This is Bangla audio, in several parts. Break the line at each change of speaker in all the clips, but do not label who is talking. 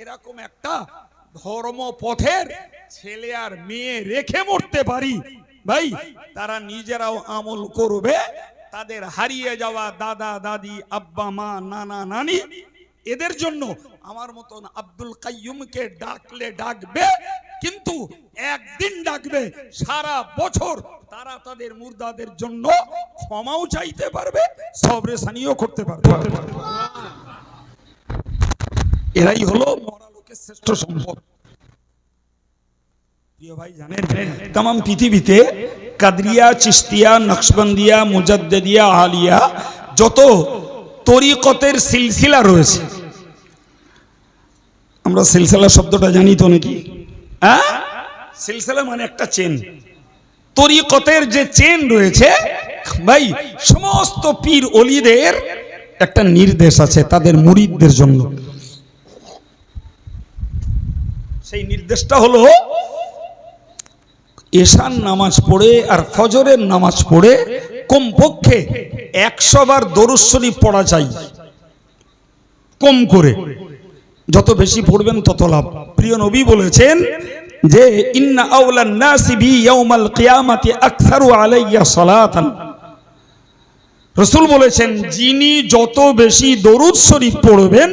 এরকম একটা ধর্ম পথের ছেলে আর মেয়ে রেখে মরতে পারি। ভাই, তারা নিজেরাও আমল করবে, তাদের হারিয়ে যাওয়া দাদা, দাদি, আব্বা, মা, নানা, নানি, এদের জন্য আমার মতন আব্দুল কাইয়ুমকে ডাকলে ডাকবে, কিন্তু একদিন ডাকবে, সারা বছর তারা তাদের মুর্দাদের জন্য ক্ষমাও চাইতে পারবে, সবরেসানিও করতে পারবে। এরাই হলো মরা লোকের শ্রেষ্ঠ সম্পদ। আমরা শব্দটা জানি তো নাকি? হ্যাঁ? সিলসিলা মানে একটা চেন। তরিকতের যে চেন রয়েছে, ভাই, সমস্ত পীর অলিদের একটা নির্দেশ আছে তাদের মুরিদদের জন্য। সেই নির্দেশটা হলো এশান নামাজ পড়ে আর ফজরের নামাজ পড়ে কমপক্ষে একশো বার দরুদ শরীফ পড়া চাই কম করে। যত বেশি পড়বেন তত লাভ। প্রিয় নবী বলেছেন যে ইন্না আউলান নাসি বি ইয়াউমাল কিয়ামাতি আকসারু আলাইয়া সালাতান। রসুল বলেছেন, যিনি যত বেশি দরুদ শরীফ পড়বেন,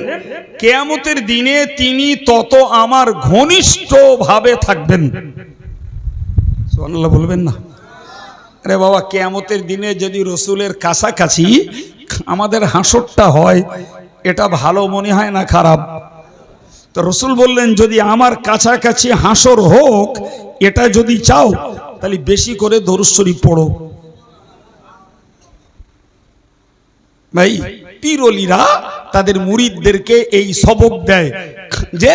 কেয়ামতের দিনে তিনি তত আমার ঘনিষ্ঠ ভাবে থাকবেন বলবেন না? আরে বাবা, কেয়ামতের দিনে যদি রসুলের কাছাকাছি আমাদের হাসরটা হয়, এটা ভালো মনে হয় না খারাপ? তো রসুল বললেন, যদি আমার কাছাকাছি হাসর হোক, এটা যদি চাও, তাহলে বেশি করে দরুশ্বরী পড়ো। ভাই পীরলিরা তাদের মুরিদদেরকে এই সবক দেয় যে,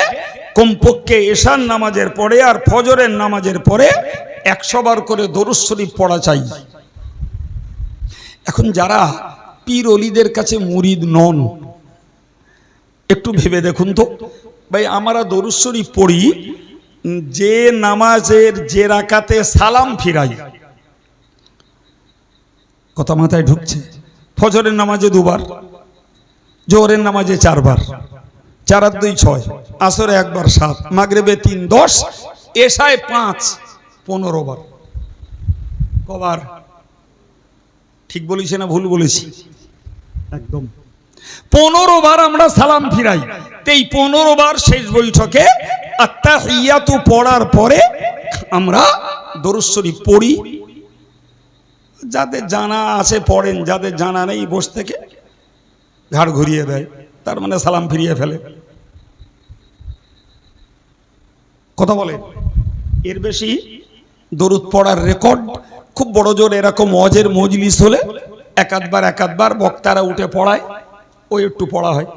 কমপক্ষে এশান নামাজের পরে আর ফজরের নামাজের পরে একশো বার করে দরুদ শরীফ পড়া চাই। এখন যারা পীর অলিদের কাছে মুরিদ নন, একটু ভেবে দেখুন তো ভাই, আমরা দরুদ শরীফ পড়ি, যে নামাজের, যে রাকাতে সালাম ফিরাই। কথা মাথায় ঢুকছে। ফজরের নামাজে দুবার, জোহরের নামাজে চারবার চার আর দুই ছয়, আসরে একবার সাত, মাগরেবে তিন, দশ এসায় পাঁচ, পনেরো বার। কবার? ঠিক বলেছি না, ভুল বলেছি। একদম। পনেরো বার আমরা সালাম ফিরাই। এই পনেরো বার শেষ বৈঠকে আত্মাহিয়াতু পড়ার পরে আমরা দরুশ্বরী পড়ি। যাদের জানা আছে পড়েন, যাদের জানা নেই বস থেকে ঘাড় ঘুরিয়ে দেয়, তার মানে সালাম ফিরিয়ে ফেলে। কথা বলে, এর বেশি দরুদ পড়ার রেকর্ড খুব বড় জোর এরকম অজের মজলিস হলে একাধবার একাধবার বক্তারা উঠে পড়ায়, ওই একটু পড়া হয়।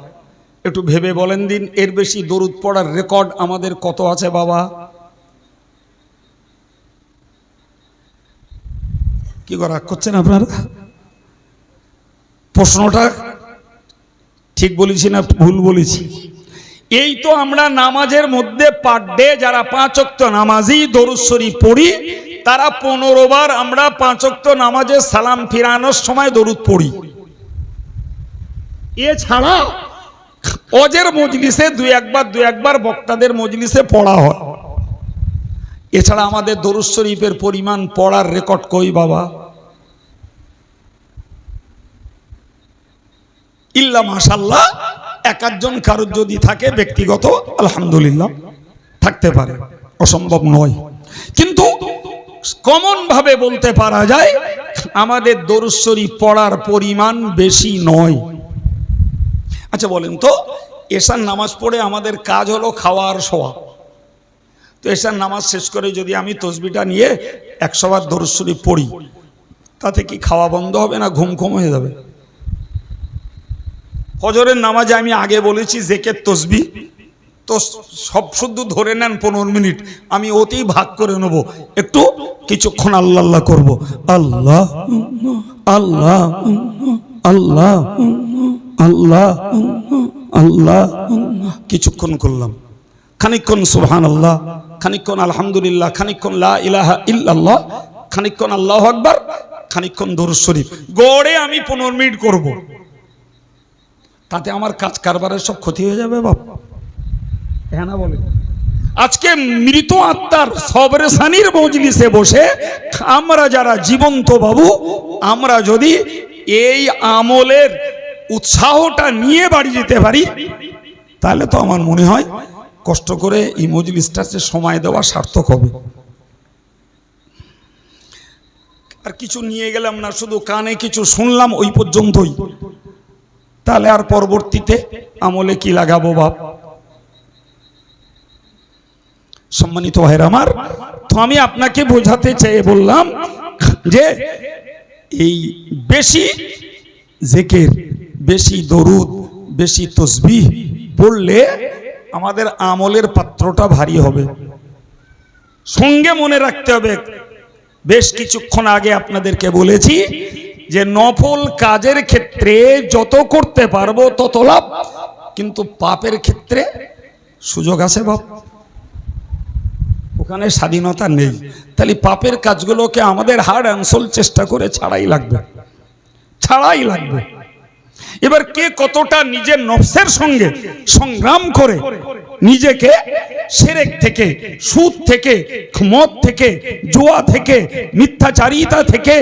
একটু ভেবে বলেন দিন, এর বেশি দরুদ পড়ার রেকর্ড আমাদের কত আছে বাবা? কি করা করছেন আপনারা? প্রশ্নটা ঠিক বলেছি না ভুল বলেছি? এই তো আমরা নামাজের মধ্যে পার ডে যারা পাঁচ অক্ত নামাজি দরুশ্বরী পড়ি, তারা পনেরো বার আমরা পাঁচ অক্ত নামাজে সালাম ফিরানোর সময় দরুদ পড়ি। এছাড়া অজের মজলিসে দু একবার দু একবার বক্তাদের মজলিসে পড়া হয়। এছাড়া আমাদের দরুদ শরীফের পরিমাণ পড়ার রেকর্ড কই বাবা? ইল্লা মাশাল্লাহ এক একজন কারোর যদি থাকে ব্যক্তিগত, আলহামদুলিল্লাহ, থাকতে পারে। অসম্ভব নয়। কিন্তু কমন ভাবে বলতে পারা যায়, আমাদের দরুশ্বরী পড়ার পরিমাণ বেশি নয়। আচ্ছা বলেন তো এসার নামাজ পড়ে আমাদের কাজ হলো খাওয়ার শোয়া। তো এসার নামাজ শেষ করে যদি আমি তসবিটা নিয়ে একশো বার দরুশ্বরী পড়ি, তাতে কি খাওয়া বন্ধ হবে না ঘুম ঘুম হয়ে যাবে? ফজরের নামাজে আমি আগে বলেছি জেকের তসবি, তো সব শুদ্ধ ধরে নেন পনেরো মিনিট, আমি ওতেই ভাগ করে নেব। একটু কিছুক্ষণ আল্লাহ আল্লাহ করব। আল্লাহ আল্লাহ আল্লাহ আল্লাহ আল্লাহ কিছুক্ষণ করলাম খানিকক্ষণ সুবহান আল্লাহ খানিকক্ষণ, আলহামদুলিল্লাহ। খানিকক্ষণ, লা ইলাহা খানিকক্ষণ, আল্লাহ আকবার। খানিকক্ষণ দরুদ শরীফ। গড়ে আমি পনেরো মিনিট করব। তাতে আমার কাজ কারবারের সব ক্ষতি হয়ে যাবে, বাপ। হ্যাঁ বলে? আজকে মৃত আত্মার সবরেসানির মজলিসে বসে আমরা যারা জীবন্ত বাবু, আমরা যদি এই আমলের উৎসাহটা নিয়ে বাড়ি যেতে পারি, তাহলে তো আমার মনে হয় কষ্ট করে এই মজলিসটাতে সময় দেওয়া সার্থক হবে। আর কিছু নিয়ে গেলাম না, শুধু কানে কিছু শুনলাম ওই পর্যন্তই। তাহলে আর পরবর্তীতে আমলে কি লাগাবো বাপ? সম্মানিত ভাইয়ের আমার, তো আমি আপনাকে বোঝাতে চেয়ে বললাম যে এই বেশি জেকের বেশি দরুদ, বেশি তসবিহ পড়লে আমাদের আমলের পাত্রটা ভারী হবে। সঙ্গে মনে রাখতে হবে, বেশ কিছুক্ষণ আগে আপনাদেরকে বলেছি যে নফল কাজের ক্ষেত্রে যত করতে পারব তত লাভ, কিন্তু পাপের ক্ষেত্রে সুযোগ আছে বাপ। ওখানে স্বাধীনতা নেই। তাহলে পাপের কাজগুলোকে আমাদের হার্ড অ্যান্সল চেষ্টা করে ছাড়াই লাগবে। ছাড়াই লাগবে। এবার কে কতটা নিজের নফসের সঙ্গে সংগ্রাম করে, নিজেকে সেরেক থেকে, সুদ থেকে, মদ থেকে, জোয়া থেকে, মিথ্যাচারিতা থেকে,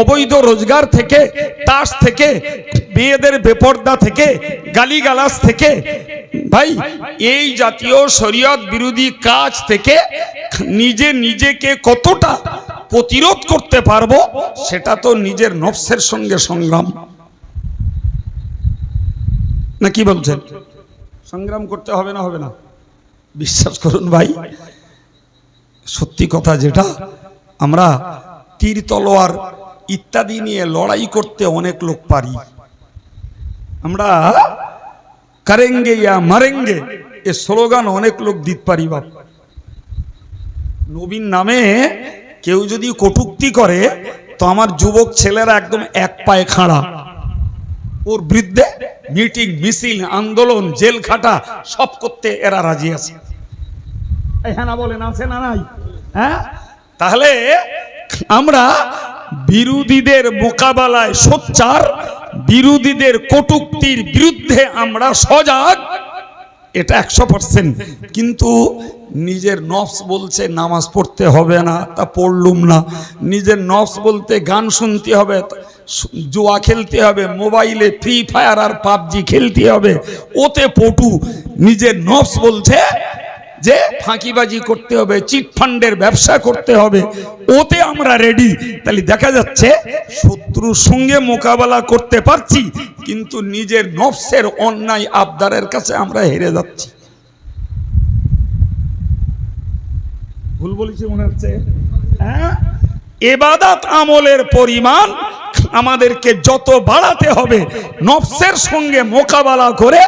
অবৈধ রোজগার থেকে, তাস থেকে, মেয়েদের বেপর্দা থেকে, গালিগালাজ থেকে, ভাই, এই জাতীয় শরীয়ত বিরোধী কাজ থেকে নিজে নিজেকে কতটা প্রতিরোধ করতে পারব, সেটা তো নিজের নফসের সঙ্গে সংগ্রাম। না কি বলছেন? সংগ্রাম করতে হবে না হবে না? বিশ্বাস করুন ভাই সত্যি কথা যেটা আমরা তীর তলোয়ার ইত্যাদি নিয়ে লড়াই করতে অনেক লোক পারি। আমরা কারেঙ্গে ইয়া মারেঙ্গে এ স্লোগান অনেক লোক দিতে পারি বাপ। নবীন নামে কেউ যদি কটুক্তি করে তো আমার যুবক ছেলেরা একদম এক পায়ে খাড়া। ওর বিরুদ্ধে মিটিং মিছিল আন্দোলন জেল খাটা সব করতে এরা রাজি আছে। হ্যাঁ না বলেন আছে না নাই? হ্যাঁ? তাহলে আমরা বিরোধীদের মোকাবেলায় সোচ্চার বিরোধীদের কটুক্তির বিরুদ্ধে আমরা সজাগ এটা একশো পার্সেন্ট কিন্তু নিজের নফস বলছে নামাজ পড়তে হবে না তা পড়লুম না। নিজের নফস বলতে গান শুনতে হবে জুয়া খেলতে হবে, মোবাইলে ফ্রি ফায়ার আর পাবজি খেলতে হবে। ওতে পটু নিজের নফস বলছে যে ফাঁকিবাজি করতে হবে, চিট ফান্ডের ব্যবসা করতে হবে। ওতে আমরা রেডি তাহলে দেখা যাচ্ছে শত্রুর সঙ্গে মোকাবেলা করতে পারছি, কিন্তু নিজের নফসের অন্যায় আবদারের কাছে আমরা হেরে যাচ্ছি। ভুল বলেছি মনে হচ্ছে হ্যাঁ? এবাদাত আমলের পরিমাণ আমাদেরকে যত বাড়াতে হবে, নফসের সঙ্গে মোকাবেলা করে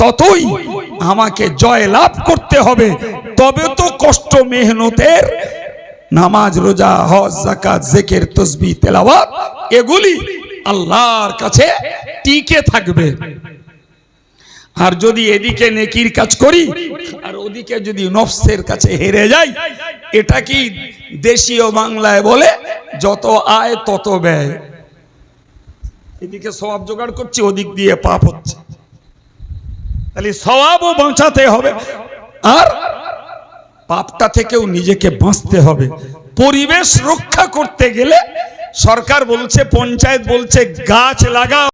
ততই আমাকে জয় লাভ করতে হবে। তবে তো কষ্ট মেহনতের, নামাজ, রোজা, হজ জাকাত জেকের, তসবি, তেলাওয়াত, এগুলি আল্লাহর কাছে টিকে থাকবে। আর যদি এদিকে নেকির কাজ করি, আর ওদিকে যদি নফসের কাছে হেরে যাই, এটা কি দেশীয় বাংলায় বলে, যত আয় তত ব্যয়? এদিকে স্বভাব জোগাড় করছি, ওদিক দিয়ে পাপ হচ্ছে। তাহলে সবাবও বাঁচাতে হবে। আর পাপটা থেকেও নিজেকে বাঁচতে হবে। পরিবেশ রক্ষা করতে গেলে সরকার বলছে, পঞ্চায়েত বলছে, গাছ লাগা